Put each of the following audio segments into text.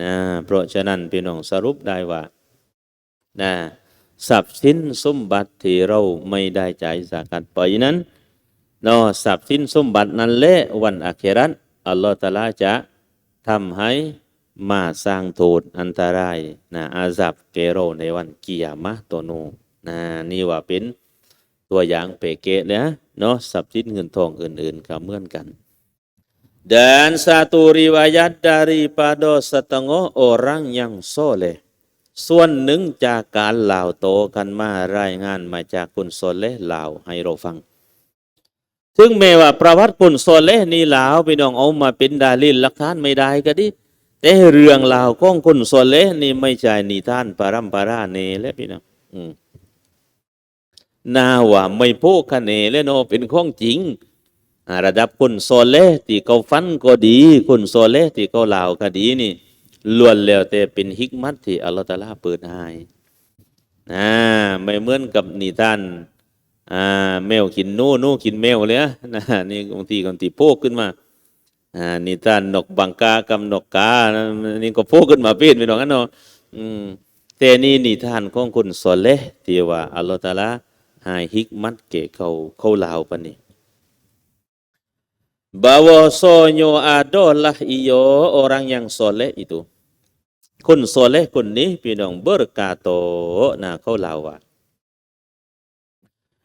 นะเพราะฉะนั้นพี่น้องสรุปได้ว่านะทรัพย์สินสมบัติที่เราไม่ได้จ่ายสากัดไปนั้นเนาะทรัพย์สินสมบัตินั้นและวันอาเครัตอัลลอฮฺตาลาจะทำให้มาสร้างโทษอันตรายนะอาซับเกโรในวันกิยามะตัวโนนะนี่ว่าเป็นตัวอย่างเปเกะเลยนะเนาะทรัพย์สินเงินทองอื่นๆก็เหมือนกัน Dan satu riwayat daripada setengah orang yang soleh ส่วนหนึ่งจากการเล่าโตกันมารายงานมาจากคุณโซเลห์เล่าให้เราฟัง ถึงแม้ว่าประวัติคุณโซเลห์นี่เล่าพี่น้องเอามาเป็นดาลิลหลักฐานไม่ได้ก็ดิแต่เรื่องเล่าของคุณโซเลห์นี่ไม่ใช่นิทานปารัมปาราเนและพี่น้องอืมนาว่าไม่โพกคะเนและโนเป็นของจริง ระดับคนโซเลที่เขาฟันก็ดีคนโซเลที่เขาเล่าก็ดีนี่ล้วนแล้วแต่เป็นฮิกมัตที่อัลลอฮฺตาลาเปิดให้นะไม่เหมือนกับนิทานอ่าแมวกินนูหนูกินแมวเลยนะนี่บางทีบางทีโผล่ขึ้นมาอ่านิทานนกบังกากับนกกานะนี่ก็โผล่ขึ้นมาเป็นไปหนองนั้นเนาะอืมแต่นี่นิทานของคนโซเลที่ว่าอัลลอฮฺตาลาให้ฮิกมัตแก่เขาเขาเล่าปะนี่ bahwasanya adalah iyo orang yang soleh itu คนโซเลห์คนนี้พี่น้องเบอร์กาโตนะเขาเล่าว่า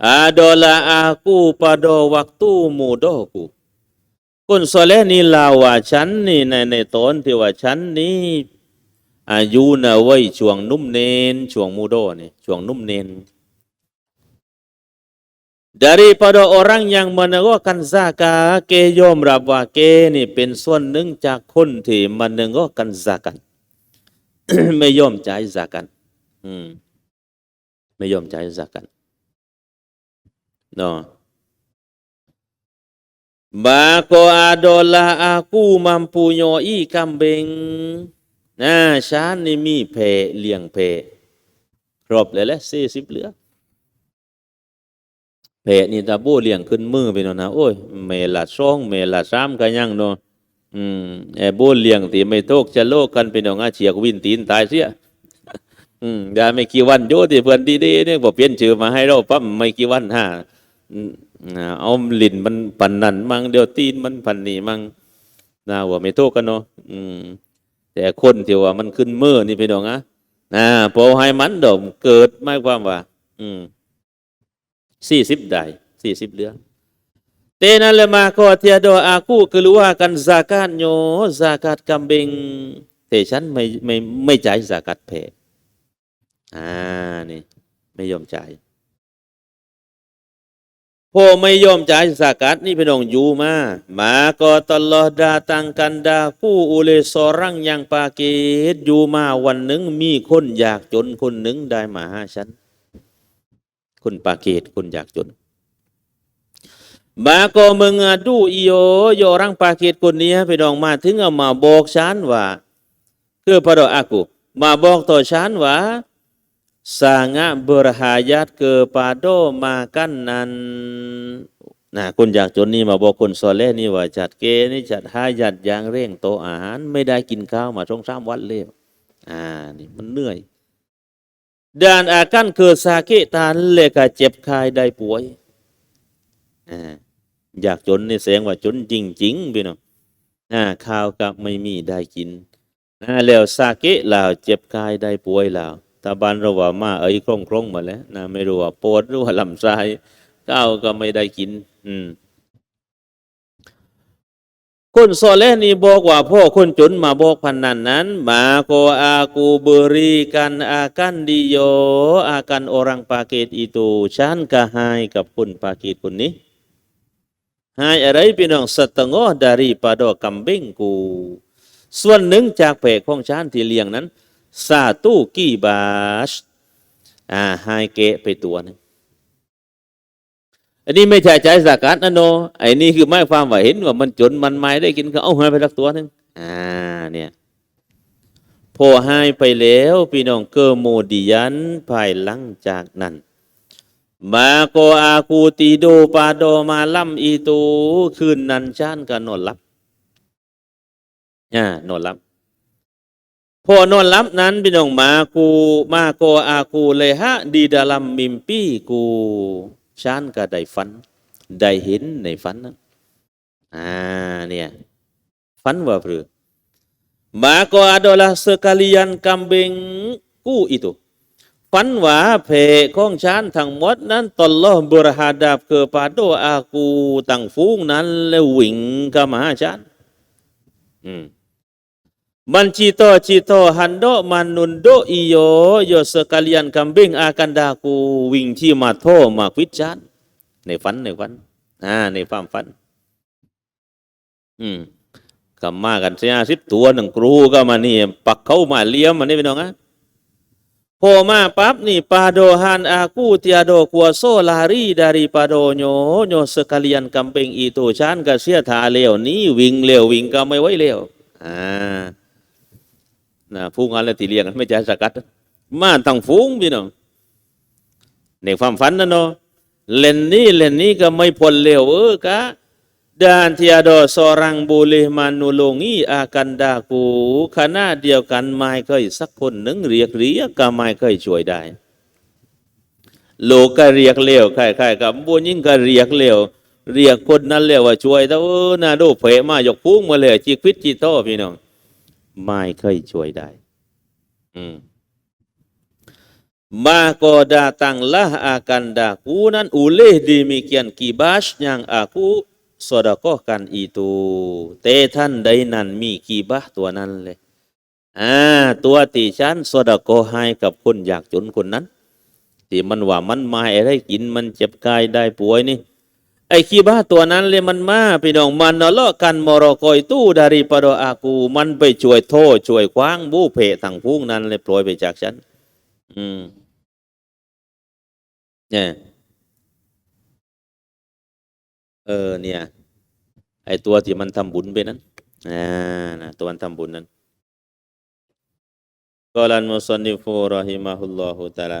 adalah aku pada waktu mudaku คนโซเลนี่เล่าว่าฉันนี่ในในตอนที่ว่าฉันนี่อายุนะไว้ช่วงนุ่มเนนช่วงมูโดนี่ช่วงนุ่มเนน daripada orang yang menegakkan zakat เกยอมรับว่าเกนี่เป็นส่วนหนึ่งจากคนที่มันนึกกัน zakat ไม่ยอมจ่าย zakat อืม ไม่ยอมจ่าย zakat เนาะ Maka adalah aku mempunyai kambing นะฉันนี่มีเพเลี้ยงเพครบเลยแหละสี่สิบเหลือ เพะนี่ตาบูเลี้ยงขึ้นมือไปเนาะนะโอ้ยเมละสองเมละสามก็ยังเนาะอืมไอ้บูเลี้ยงที่ไม่โตกจะโลกกันเป็นของาเฉียกวินตีนตายเสียอืมอยาไม่กี่วันโยที่เพื่อนดีๆเนี่ยบอกเปลี่ยนชื่อมาให้เราปั๊มไม่กี่วันฮะอืมอ่าเอาลิ้นมันปันนันมั่งเดี๋ยวตีนมันพันนี่มั่งนะว่าไม่โตกกันเนาะอืม แต่คนที่ว่ามันขึ้นมือนี่พี่น้องอะนะพอให้มันดอกเกิดไม่ความว่า อืม สี่สิบได้สี่สิบเหลือเตนั่นเลมาก็เทียดอากูคือรู้ว่ากันซากาตโยซากาตกำเบงแต่ฉันไม่ไม่ไม่จ่ายซากาตเพอ่านี่ไม่ยอมจ่ายพอไม่ยอมจ่ายสากาตนี่พี่น้องอยู่มา มาก็ตลอดดาตังกันดาผู้อุเลสอรังยังปาเกตอยู่มาวันหนึ่งมีคนอยากจนคนหนึ่งได้มาหาฉัน คนปาเกตคนอยากจน Maka mengadu iyo yo orang pakit kunia pedong ma ถึงเอามาบอกฉันว่า kepada aku มาบอกต่อฉันว่า sangat berhajat kepada makanan นะคนอยากจนนี่มาบอกคนซอเลห์นี่ว่าจัดเกนี่จัดหายัดยางเร่งโตอาหาร ไม่ได้กินข้าวมาสองสามวันแล้วอ่านี่มันเหนื่อย dan akan kesakitan เลยก็เจ็บคายได้ป่วยอยากจนนี่แสดงว่าจนจริงๆพี่น้องอ่าข้าวก็ไม่มีได้กินอ่าแล้วสาเกะล้วเจ็บคายได้ป่วยล้วตาบานเราว่ามาเอ้ยคล่องคล่องมาแล้วนะไม่รู้ว่าปวดหรือว่าลำไส้ข้าวก็ไม่ได้กิน อืม คนโซเลนี่บอกว่าพ่อคนจนมาบอกพันนั้นนั้น มาโกอากูบริกันอากันดิโยอากันอรังปาเกตอิตูฉันก็ให้กับคนปาเกตคนนี้ให้อะไรพี่น้องสตงอดารีปาดอกำเบ้งกู ส่วนหนึ่งจากเพกของฉันที่เลี้ยงนั้นซาตู้กี่บาชอ่าให้เกะไปตัวนึง อันนี้ไม่ใช่ใจสากัดนะโนไอ้นี่คือไม่ความว่าเห็นว่ามันจนมันไม่ได้กินก็เอาให้ไปสักตัวหนึงอ่าเนี่ยพอให้ไปแล้วพี่น้องเกอโมดิยันภายหลังจากนั้นมาโกอากูตีโดปาโดมาล่ำอีตูคืนนั้นชานก็นอนหลับอ่านอนหลับอนอนหลับนั้นพี่น้องมากูมาโกอากูเลยฮะ di dalam mimpiku ฉันก็ได้ฝัน ได้เห็นในฝันนั้นอ่าเนี่ยฝันว่าหรือ maka adalah sekalian kambingku itu ฝันว่าเพของฉันทั้งหมดนั้นตลอดบรหาดับเกปาโดอากูตั้งฟูงนั้นแล้ววิ่งเข้ามาหาฉันอืม Man cito cito hando manundo iyo yo sekalian kambing akan daku wing chi ma tho ma quýt chán ในฝันในฝันอ่าในความฝันอืมก็มากันเสียสิบตัวหนึ่งครูก็มานี่ ปักเข้ามาเลี้ยมมานี่พี่น้องอะพอมาปั๊บนี่ปาโดฮันอากูเตียโดกัวโซลารีดารีปาโดโยโยสกาเลียนกัมเปงอีตูชานก็เสียทาเลวนี้วิ่งเลววิ่งก็ไม่ไหวเลวอ่า นะฟูงอะไรตีเลียงไม่ใช่สกัดมาตั้งฟูงพี่น้องในความฝันนะเนาะเล่นนี้เล่นนี้ก็ไม่พ้นเลวเออกะ dan tiada seorang boleh menolongi akan daku karena dia kan ไม่เคยสักคนหนึ่งเรียกเรียกก็ไม่เคยช่วยได้ โลกก็เรียกเร็วใครๆกับบุญยิ่งก็เรียกเร็วเรียกคนนั้นเร็วว่าช่วยแต่เออน่าดูเพมายกพุ่งมาเลยจีควิดจีโตพี่น้อง ไม่เคยช่วยได้ อืม maka datanglah akan daku nan oleh demikian kibas yang aku sodakohkan itu แต่ท่านใดนั้นมีกีบะตัวนั้นเลยอ่าตัวที่ฉันสดโกให้กับคนอยากจนคนนั้นที่มันว่ามันมาอะไรกินมันเจ็บกายได้ป่วยนี่ ไอ้คีบ้าตัวนั้นเลยมันมาพี่น้องมันนลาะกันมรกอยตู้ดาริปโดอากู มันไปช่วยโทษช่วยคว้างบู้เพทั้งพุงนั้นเลยปล่อยไปจากฉัน อืมเนี่ยเออเนี่ย ไอตัวที่มันทำบุญไปนั้นอ่านะตัวมันทำบุญนั้นกอลันมุสนิฟูรอฮิมาฮุลลอฮุตะลา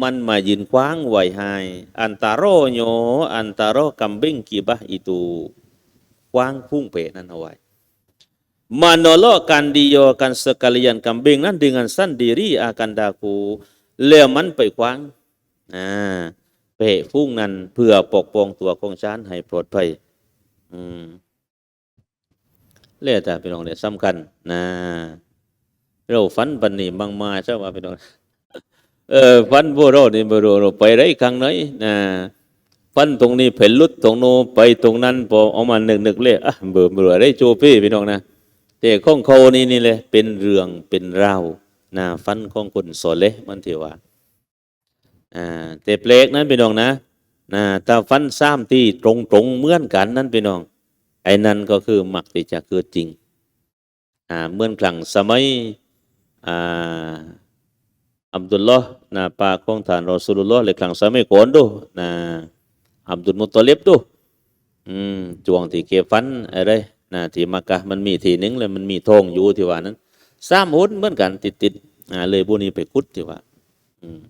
มันมายืนคว้างไว้ให้อันตารโรโยอันตารโรกัมบิงกิบะอิตุคว้างพุ่งเปะนั้นเอาไว้ menolokkan dia kan sekalian kambing nan dengan sendiri akan daku แล้วมันไปขวางอ่าเปะฟุ้งนั้นเพื่อปกป้องตัวของฉันให้ปลอดภัยอืมเรียกแต่พี่น้องเนี่ยสำคัญนะเราฝันปันนี่บางมาใช่ไหมพี่น้อง เออฝันพวกเรานี่ไม่รู้ไปได้ครั้งไหนนะฝันตรงนี้เพ่นลุดตรงโนไปตรงนั้นพอเอามาหนึ่งหนึ่งเลยอะเบื่อเบื่อได้โจพี่พี่น้องนะแต่ข้องเขานี่นี่เลยเป็นเรื่องเป็นราวนะฟันของคนโสเลมันถือว่าอ่าแต่เปลกนั้นพี่น้องนะนะถ้าฟันซ้ำที่ตรงตรงเหมือนกันนั้นพี่น้อง ไอ้นั่นก็คือมักที่จะเกิดจริงอ่าเมื่อนครั้งสมัยอ่า อับดุลลอฮ์นะปาของท่านรอสุลลอฮ์เลยครั้งสมัยก่อนดูนะอับดุลมุตตลิบดูอืมจวงที่เก็บฟันอะไรนะที่มักกะมันมีทีหนึงเลยมันมีทองอยู่ที่ว่านั้นสามหุนเหมือนกันติดติดอ่าเลยบุนี้ไปคุดที่ว่า อืม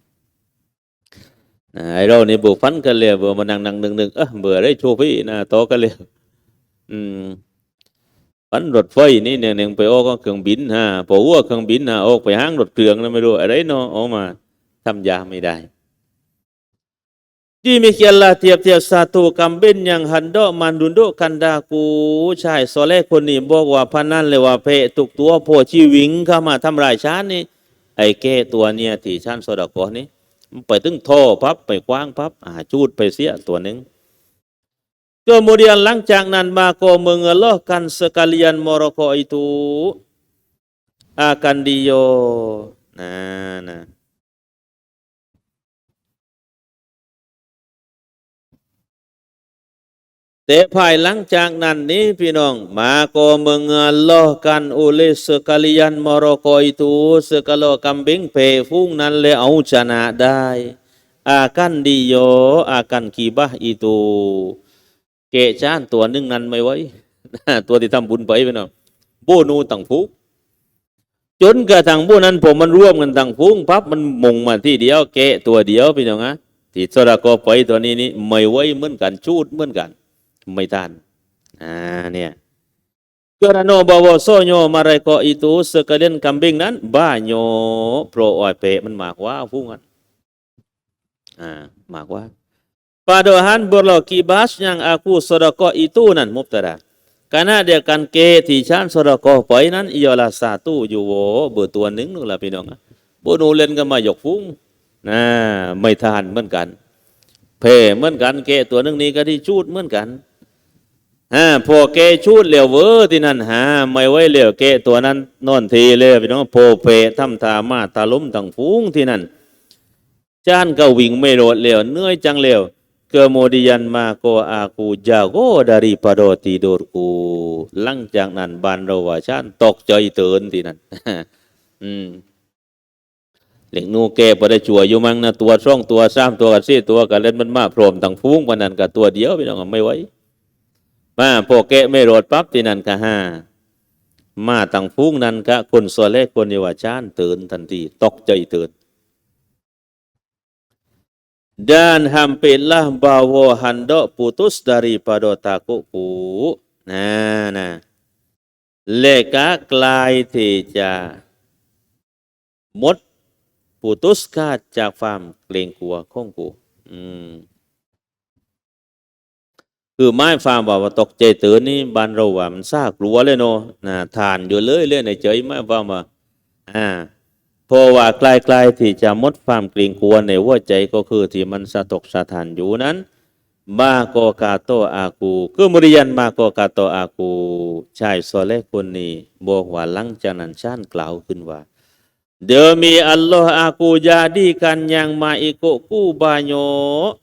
นะไอเรานี่บุฟันกันเลยเบื่อมานั่งนั่งหนึ่งหนึ่งเออเบื่อได้โชว์พี่นะโตกันเลยอืม ฟันรถไฟนี่เนี่ยหนึ่งไปออกเครื่องบินฮะพอวัวเครื่องบินฮะออกไปห้างรถเครื่องนะไม่รู้อะไรเนาะออกมาทำยาไม่ได้ Demikianlah tiap-tiap satu kambing yang hendak mendudukkan daku ชายโซเลคนนี้บอกว่าพนันเลยว่าเพทุกตัวพชีวิงเข้ามาทำลายฉันนี่ไอ้แก่ตัวเนี่ยที่ฉันโซดากอนี่มันไปถึงท่อพับไปกว้างพับอ่าจูดไปเสียตัวหนึ่ง Kemudian หลังจากนั้นมาก็ mengeluhkan sekalian Moroko itu akan dia nah nah แต่ภายหลังจากนั้นนี้พี่น้องมาก็ mengalahkan oleh sekalian Maroko itu segala kambing เพฟุ้งนั้นเลยเอาชนะได้ akan dia akan kibah itu เกะจานตัวนึงนั้นไม่ไว้ ตัวที่ทำบุญไปพี่น้องโบนูต่างฟุกจนกระทั่งพวกนั้นผมมันร่วมกันต่างฟุ้งพับมันมงมาที่เดียวเกะตัวเดียวพี่น้องฮะที่สระกอไปตัวนี้นี่ไม่ไว้เหมือนกันชูดเหมือนกัน ไม่ทันอ่าเนี่ย Kerana bahawasanya mereka itu sekalian kambing dan banyak pro oi pe มันมากว่าฟุ้งกันอ่ามากว่า Padahal berlaki bas yang aku sedekah itu nan mubtada. Karena dia kan ke ที่ฉัน sedekah ไปนั้น ialah satu อยู่เบอร์ตัวหนึ่งนู่นล่ะพี่น้องอะบ่นูเล่นกันมายกฟุ้งนะไม่ทานเหมือนกัน เพ่เหมือนกันเกตัวนึงนี้ก็ที่ชูดเหมือนกันอ่าพอเกชูดเหลวเวอร์ที่นั่นหาไม่ไว้เหลวเกตัวนั้นนอนทีเลยพี่น้องโพเพทำทามาตาล้มตั้งฟุ้งที่นั่นจานก็วิ่งไม่โดดเหลวเหนื่อยจังเหลว kemudian mako aku jago daripada tidurku หลังจากนั้นบานเราว่าฉันตกใจตื่นที่นั่นอืมเหล็กนูแกพอได้จั่วอยู่มั้งนะตัวช่องตัวสามตัวกับสี่ตัวกับเล่นมันมาพร้อมตั้งฟุ้งวันนั้นกับตัวเดียวพี่น้องไม่ไหวมาพอแกะไม่โรดปั๊บที่นั่นก็ห้ามาตั้งฟุ้งนั้นก็คนส่วนแรกคนนี้ว่าชานตื่นทันทีตกใจตื่น dan hampirlah bahawa hendak putus daripada takutku. Nah, nah. และก็กลายที่จะหมดปุตุสขาดจากความเกรงกลัวของกูอืมคือไม้ฟาร์มว่าว่าตกใจตื่นนี่บ้านเราว่ามันซากลัวเลยเนาะนะทานอยู่เลยเลยในใจไม้ฟาร์มว่าอ่า พราะว่าใกล้ๆที่จะมดความเกรงกลัวในหัวใจก็คือที่มันสะตกสะทานอยู่นั้น มาโกกาโตอากูคือมุริยันมาโกกาโตอากูชายโซเลคนนี้บอกว่าหลังจากนั้นชานกล่าวขึ้นว่า Demi Allah aku jadikan yang mengikutku banyak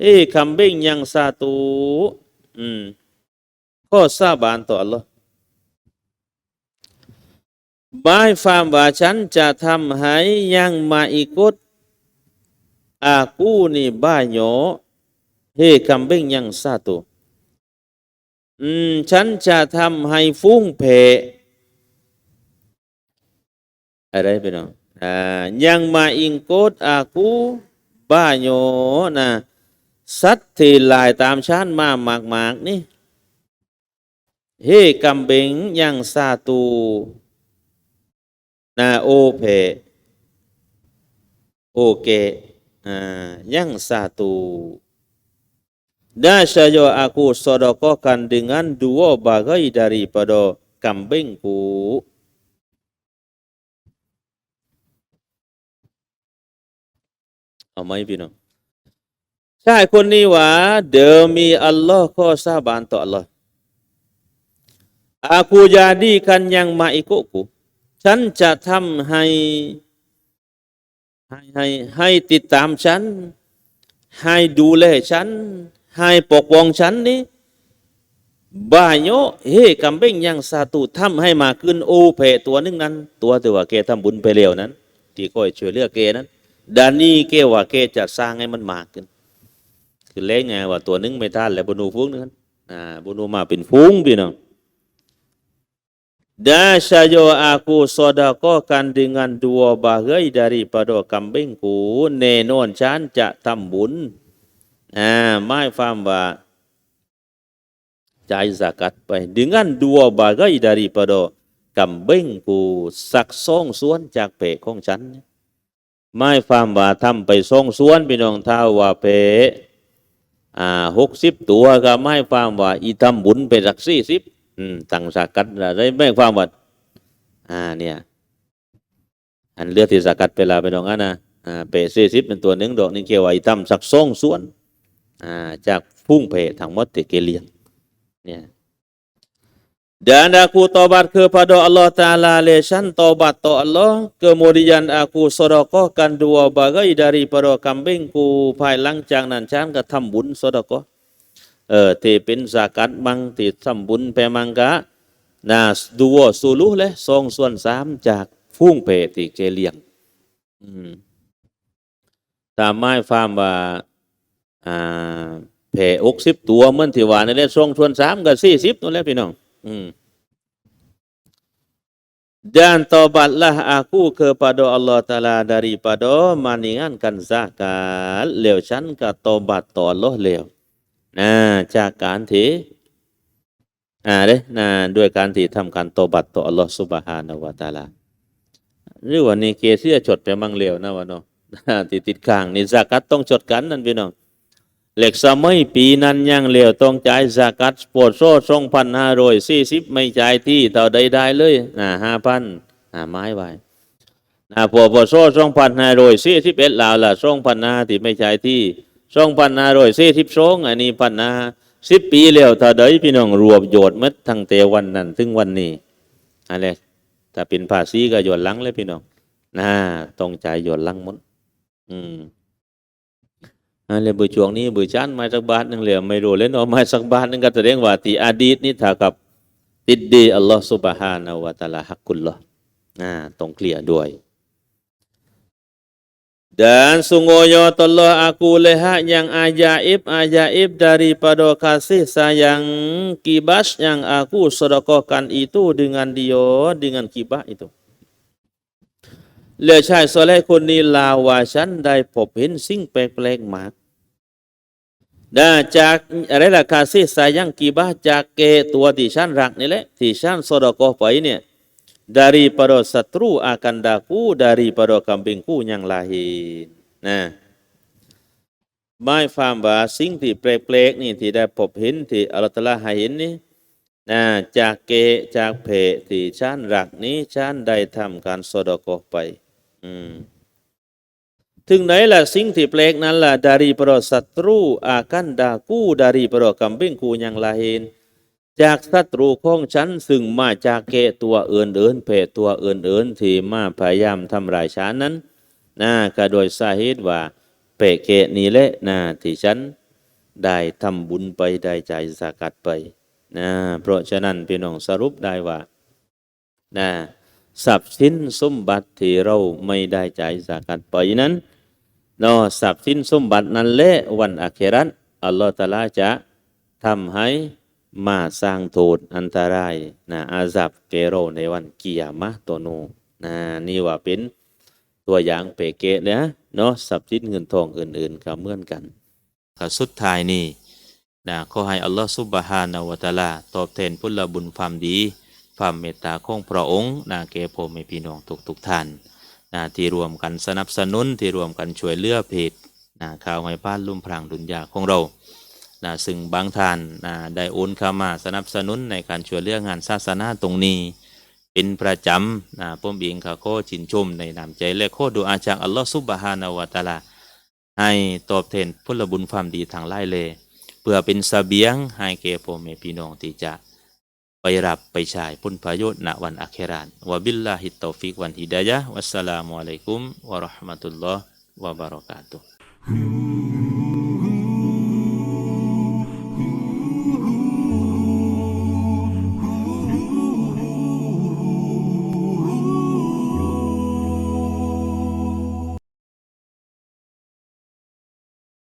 eh kambing yang satu hmm. kau sabar untuk Allah หมายความว่าฉันจะทำให้ยังมาอีกดอากูนี่บ้าโยเฮคัมเบงยังซาตุอืมฉันจะทำให้ฟุ้งเพอะไรไปเนาะอ่ายังมาอิงโกดอากูบ้าโยนะสัตว์ที่ลายตามฉันมามากๆนี่เฮคัมเบงยังซาตู na ope oke uh, yang satu Dasyayo aku sodokokan dengan dua bagai daripada kambingku. Amai bino. ชายคนนี้ว่าเดิมมีอัลลอฮ์ข้อสาบานต่ออัลลอฮ์ Aku jadikan yang ma'ikutku ฉันจะทำให้ให้ให้ให้ติดตามฉัน ให้ดูแลฉัน ให้ปกป้องฉันนี่บายโยเฮกำเบ้งยังสาตุทำให้มาขึ้นโอเพตัวนึงนั้น ตัวที่ว่าแกทำบุญไปเร็วนั้น ที่คอยช่วยเหลือแกนั้นดานี่แกว่าแกจะสร้างให้มันมากขึ้น คือเล้งไงว่าตัวนึงไม่ทันแล้วบนูฟุ้งนั้นอ่าบนูมาเป็นฟุ้งพี่น้อง Dasyayo aku sodakokan dengan dua bagai daripada kambingku แน่นอนฉันจะทำบุญอ่าไม่ฟังว่าจ่ายสกัดไป dengan dua bagai daripada kambingku สักสองส่วนจากเปะของฉันไม่ฟังว่าทำไปสองส่วนพี่น้องเท่าว่าเปะอ่าหกสิบตัวก็ไม่ฟังว่าอีทำบุญไปสักสี่สิบ ตังสากัดอะไรไม่ความว่าอ่าเนี่ย อันเลือดที่สากัดเวลาไปดองอันนะอ่าเปเซซิบเป็นตัวหนึ่งดอกนี่เกี่ยวไอ้ตั้มสักสองส่วนอ่าจากพุ่งเพทั้งมดที่เกเลียงเนี่ย Dan aku tobat kepada Allah Ta'ala lesan tobat to Allah Kemudian aku sodokohkan dua bagai daripada kambingku ภายหลังจากนั้นฉันก็ทำบุญ sodokoh เออที่เป็นสากัดบังที่ทำบุญแปมังกะนาดูวสูลุเลยสองส่วนสามจากฟุ้งเพที่เกเลียงตามไม้ฟาร์มว่าอ่าเพอกสิบตัวเมื่อที่ว่านั่นแหละสองส่วนสามกับสี่สิบนั่นแหละพี่น้อง อืม Dan tobatlah aku kepada Allah Ta'ala daripada meninggalkan zakat แล้วฉันก็ตอบัตต่ออัลลอฮ์แล้ว นะจากการที่อ่าเด้นะด้วยการที่ทำการโตบัตต่ออัลลอฮ์สุบฮานะฮูวะตาลาหรือว่านี่เกเสียจดไปมั่งเร็วนะวะเนาะที่ติดข้างนี่ซากัตต้องจดกันนั่นพี่น้องเหล็กสมัยปีนั้นยังเร็วต้องจ่ายซากัตปวดโซ่สองพันห้าร้อยสี่สิบไม่จ่ายที่เท่าใดได้เลยนะห้าพันอ่าไม้ไว้นะพอปวดโซ่สองพันห้าร้อยสี่สิบเอ็ดลาวละสองพันห้าที่ไม่จ่ายที่ สองพันห้าร้อยสี่สิบสองอันนี้พันห้าสิบปีแล้วเท่าใดพี่น้องรวมโยชน์หมัดทั้งแต่วันนั้นถึงวันนี้อะไรถ้าเป็นภาษีก็โยนลังเลยพี่น้องนะต้องจ่ายโยนลังหมดอืมอันเลยบุจวงนี้บุจานมาสักบาทหนึ่งเหลี่ยมไม่รู้เล่นออกมาสักบาทหนึ่งก็แสดงว่าที่อดีตนี่ถ้ากับติดดีอัลลอฮฺสุบฮานะฮูวะตะอาลาฮักกุลลอฮ์อ่าต้องเคลียร์ด้วย dan sungguhnya Allah aku lihat yang ajaib ajaib daripada kasih sayang kibas yang aku sedekahkan itu dengan dia dengan kibah itu เหลือชายโซเลห์คนนี้ลาวว่าฉันได้พบเห็นสิ่งแปลกๆมากนะจากอะไรล่ะคาซิสายังกีบาจากเกตัวที่ฉันรักนี่แหละที่ฉันสดกอไปเนี่ย Daripada satru akan daku daripada kambingku yang lahir นะหมายความว่าสิ่งที่แปลกๆนี่ที่ได้พบเห็นที่อัลตลาห้เห็นนี่นะจากเกจากเพที่ฉันรักนี้ฉันได้ทำการสดกอไป อืมถึงไหนล่ะสิ่งที่แปลกนั้นล่ะ dari para satru akan daku dari para kambingku yang lain จากศัตรูของฉันซึ่งมาจากเกะตัวเอื่นเอินเพตัวเอื่นเอินที่มาพยายามทำลายฉันนั้นนะก็โดยสาเหตุว่าเปะเกะนี้แหละนะที่ฉันได้ทำบุญไปได้ใจายสากัดไปนะเพราะฉะนั้นพี่น้องสรุปได้ว่านะทรัพย์สินสมบัติที่เราไม่ได้ใจายสากัดไปนั้นเนาะทรัพย์สินสมบัตินั้นแหละวันอาเครัตอัลลอฮฺตะอาลาจะทำให้ มาสร้างโทษอันตรายนะอาซับเกโรในวันกิยามะตัวโนนะนี่ว่าเป็นตัวอย่างเปเกะเลยนะเนาะทรัพย์สินเงินทองอื่นๆก็เหมือนกันก็สุดท้ายนี่นะขอให้อัลลอฮฺซุบฮานาวะตะอาลา ตอบแทนพุทธบุญความดี ความเมตตาของพระองค์นะแก่พ่อแม่พี่น้องทุกๆท่านนะที่รวมกันสนับสนุนที่รวมกันช่วยเหลือเพจนะข่าวให้บ้านลุ่มพรางดุนยาของเรา นะซึ่งบางท่านนะได้โอนเข้ามาสนับสนุนในการช่วยเหลืองานศาสนาตรงนี้ เป็นประจำนะผมเองก็ขอชินชมในนามใจและขอดูอาจากอัลลอฮฺซุบฮานาวะตะอาลาให้ตอบแทนพลบุญความดีทางไล่เลยเพื่อเป็นสเสบียงให้แก่พ่อแม่พี่น้องที่จะไปรับไปใช้ผลประโยชน์ณวันอาเครานวะบิลลาฮิตตอฟิกวันฮิดายะวัสสลามุอะลัยกุมวะราะห์มะตุลลอฮ์วะบะเราะกาตุฮ์